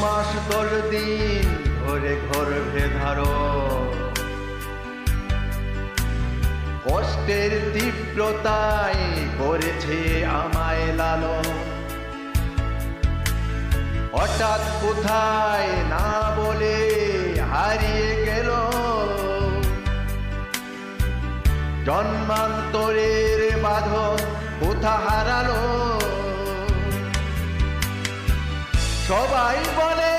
মাস দশ দিন ধরে ঘর ভেধার। কষ্টের তীব্রতায় করেছে আমায় লালন। হঠাৎ কোথায় না বলে হারিয়ে গেল। জন্মান্তরের বাঁধন কোথা হারালো? সবাই বলে,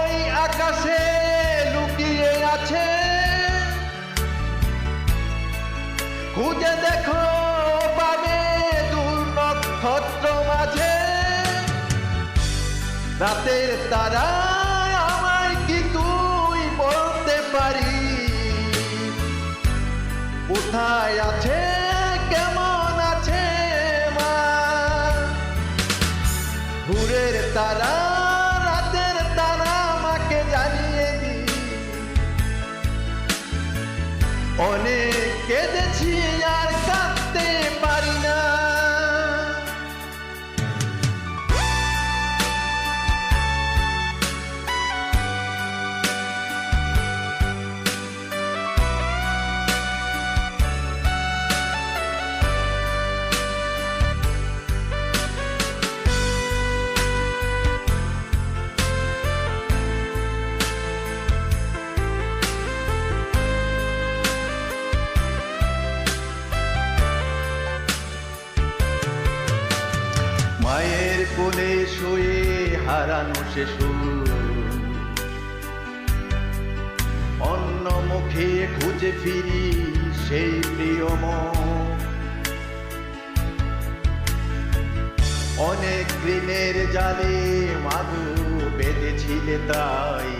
ওই আকাশে লুকিয়ে আছে। খুঁজে দেখো পাবে দূর নক্ষত্র মাঝে। রাতের তারা আমায় কি তুই বলতে পারি? কোথায় আছে অনেক কেঁদেছি কোলে শুয়ে হারানো শিশু। অন্য মুখে খুঁজে ফিরি সেই প্রিয়। অনেক ঋণের জালে মাদু বেঁধেছিলে তাই।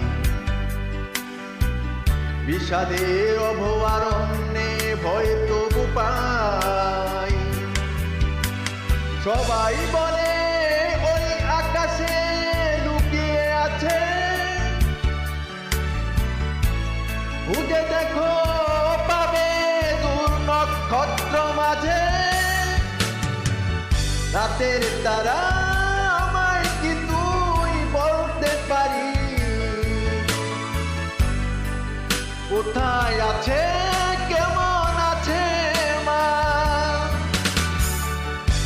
বিষাদের অভয়ারণ্যে ভয় তবু পাই। সবাই বলে রাতের তারা আমায় কি তুই বলতে পারি কোথায় আছে, কেমন আছে মা?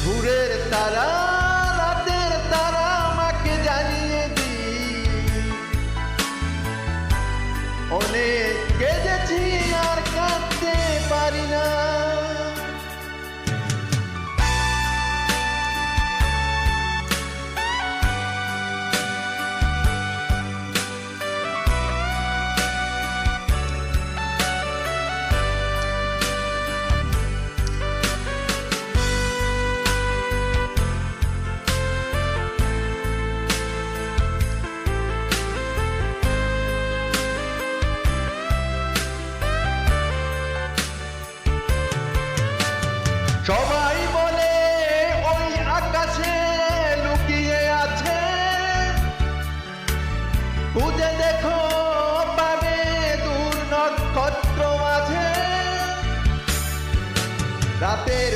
ভোরের তারা, রাতের তারা আমাকে জানিয়ে দি অনেক সবাই বলে ওই আকাশে লুকিয়ে আছে। খুঁজে দেখো পাবে দূর নক্ষত্র মাঝে। রাতের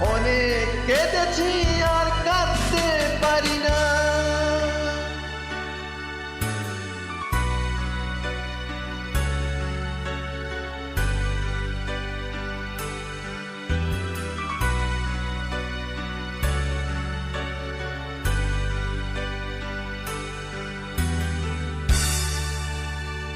অনেক কেঁদেছি।